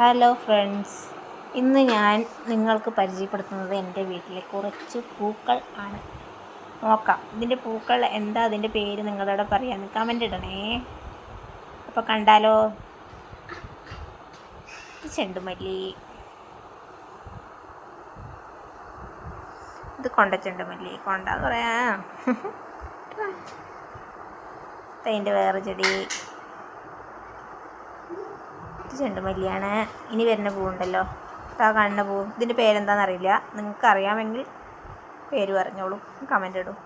Hello friends ഇന്ന് ഞാൻ നിങ്ങൾക്ക് പരിചയപ്പെടുത്തുന്നത് എന്റെ വീട്ടിലെ കുറച്ച് പൂക്കൾ ആണ് നോക്കാം ഇതിന്റെ പൂക്കൾ എന്താ അതിന്റെ പേര് നിങ്ങളോട് പറയാൻ കമന്റ് ഇടണേ അപ്പോൾ കണ്ടാലോ ചെണ്ടുമല്ലി ഇത് കൊണ്ട ചെണ്ടുമല്ലി കൊണ്ടാ പറയാ അതിന്റെ വേറെ ചെടി ഇത് ചെണ്ടുമല്ലിയാണ് ഇനി വരുന്ന പൂവുണ്ടല്ലോ. താ കാണുന്ന പൂവ്. ഇതിന്റെ പേരെന്താണെന്നറിയില്ല നിങ്ങൾക്ക് അറിയാമെങ്കിൽ പേര് പറഞ്ഞോളൂ. കമന്റ് ഇടും.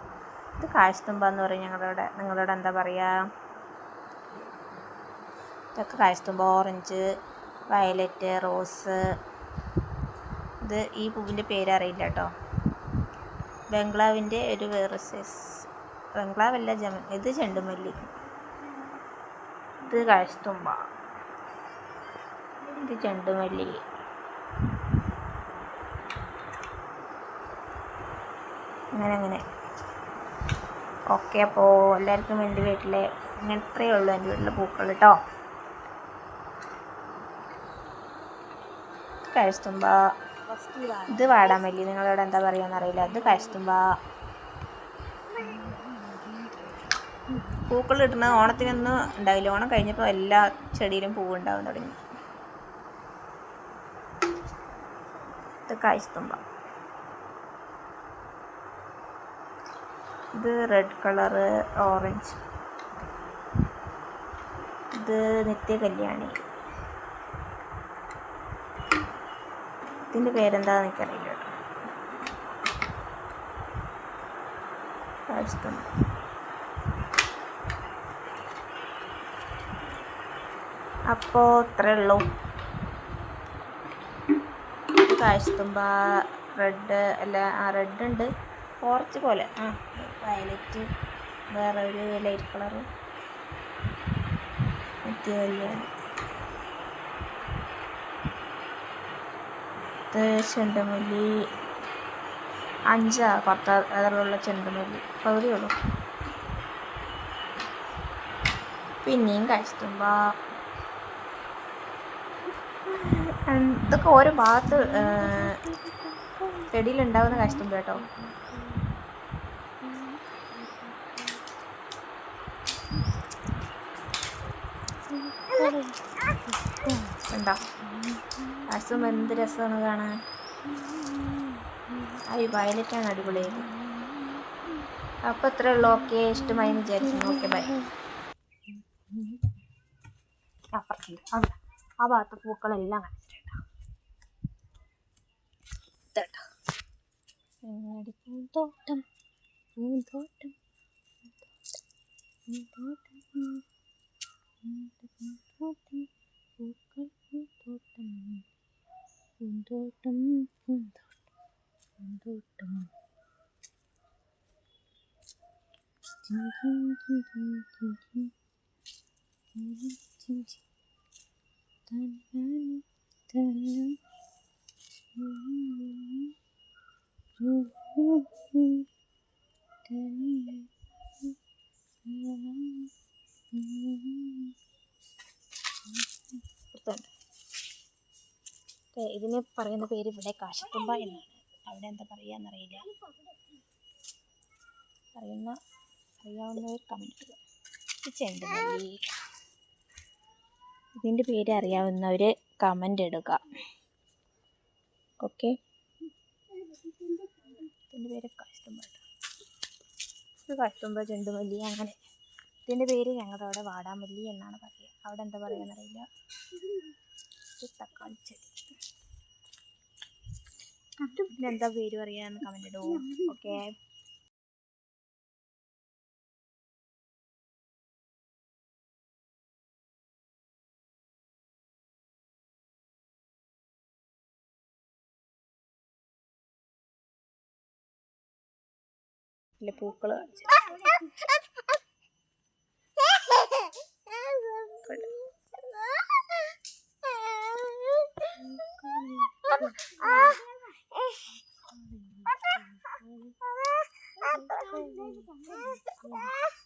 ഇത് കാഴ്ചത്തുമ്പ എന്ന് പറയും ഞങ്ങളുടെ നിങ്ങളോട് എന്താ പറയുക ഇതൊക്കെ കാഴ്ചത്തുമ്പ ഓറഞ്ച് വയലറ്റ് റോസ്. ഇത് ഈ പൂവിന്റെ പേര് അറിയില്ല കേട്ടോ ബംഗ്ലാവിന്റെ ഒരു വേറെ സൈസ് ബംഗ്ലാവല്ല ജമ ഇത് ചെണ്ടുമല്ലി. ഇത് കാഴ്ചത്തുമ്പ ഇത് ചെണ്ടുമല്ലി അങ്ങനെ അങ്ങനെ. ഓക്കെ അപ്പോൾ എല്ലാവർക്കും എന്റെ വീട്ടിലെ അങ്ങനെ ഇത്രയേ ഉള്ളൂ എന്റെ വീട്ടിലെ പൂക്കൾ കേട്ടോ. കഴിച്ചുമ്പ ഇത് വാടാമല്ലി നിങ്ങളോട് എന്താ പറയുക അറിയില്ല. ഇത് കഴിച്ചുമ്പ പൂക്കൾ കിട്ടുന്നത് ഓണത്തിനൊന്നും ഉണ്ടാവില്ല. ഓണം കഴിഞ്ഞപ്പോൾ എല്ലാ ചെടിയിലും പൂവുണ്ടാവാൻ തുടങ്ങി. കായ്ച്ചുമ്പ ഇത് റെഡ് കളറ് ഓറഞ്ച് ഇത് നിത്യ കല്യാണി. ഇതിന്റെ പേരെന്താന്ന് എനിക്കറിയില്ല കേട്ടോ. കാഴ്ചത്തുമ്പ അപ്പോൾ ഇത്രയേ ഉള്ളൂ. കാഴ്ചത്തുമ്പ റെഡ് അല്ല ആ റെഡ് ഉണ്ട് ഓറഞ്ച് പോലെ. ആ വയലറ്റ് വേറെ ഒരു ലൈറ്റ് കളറ്. മറ്റേ ഇത് ചെണ്ടുമല്ലി. അഞ്ചാ പത്ത് അതിലുള്ള ചെണ്ടുമല്ലി. പകുതിയുള്ളൂ പിന്നെയും കഴിച്ചുമ്പ ഇതൊക്കെ ഓരോ ഭാഗത്ത് ചെടിയിലുണ്ടാവുന്ന കഷ്ടം കേട്ടോ. ഉണ്ടോ എന്ത് രസമാണ് കാണാൻ? ആ വയലറ്റാണ് അടിപൊളിയായത് അപ്പോൾ ഇത്രേ ഉള്ളൂ. ഓക്കെ ഇഷ്ടമായി എന്ന് വിചാരിക്കുന്നു. Okay bye. ആ ഭാഗത്ത് പൂക്കളെല്ലാം പൂന്തോട്ടം പൂന്തോട്ടം പൂന്തോട്ടം പൂന്തോട്ടം പൂക്കൾ പൂന്തോട്ടം പൂന്തോട്ടം പൂന്തോട്ടം പൂന്തോട്ടം ചിൻ ചിൻ ചിൻ ചിൻ ചിൻ ചിൻ ചിൻ ചിൻ ചിൻ തന്നാനി തന്നാനി ഇതിന് പറയുന്ന പേര് ഇവിടെ കാശത്തുമ്പ എന്നാണ്. അവിടെ എന്താ പറയുക എന്നറിയില്ല അറിയുന്ന അറിയാവുന്നവർ കമന്റ് ഇത് ഇതിന്റെ പേര് അറിയാവുന്നവർ കമന്റ് ഇടുക. ഓക്കെ ഇതിന്റെ പേര് കാശ്തുമ്പട്ടോ ഇത് കാശ്തുമ്പ ചെണ്ടുമല്ലി അങ്ങനെ. ഇതിന്റെ പേര് ഞങ്ങളവിടെ വാടാമല്ലി എന്നാണ് പറയുക. അവിടെ എന്താ പറയുകയെന്നറിയില്ല ഇത് തക്കാളി ചെടി. മറ്റു എന്താ പേര് പറയുക എന്ന് കമന്റ് ഓക്കേ വീട്ടിലെ പൂക്കൾ Thank.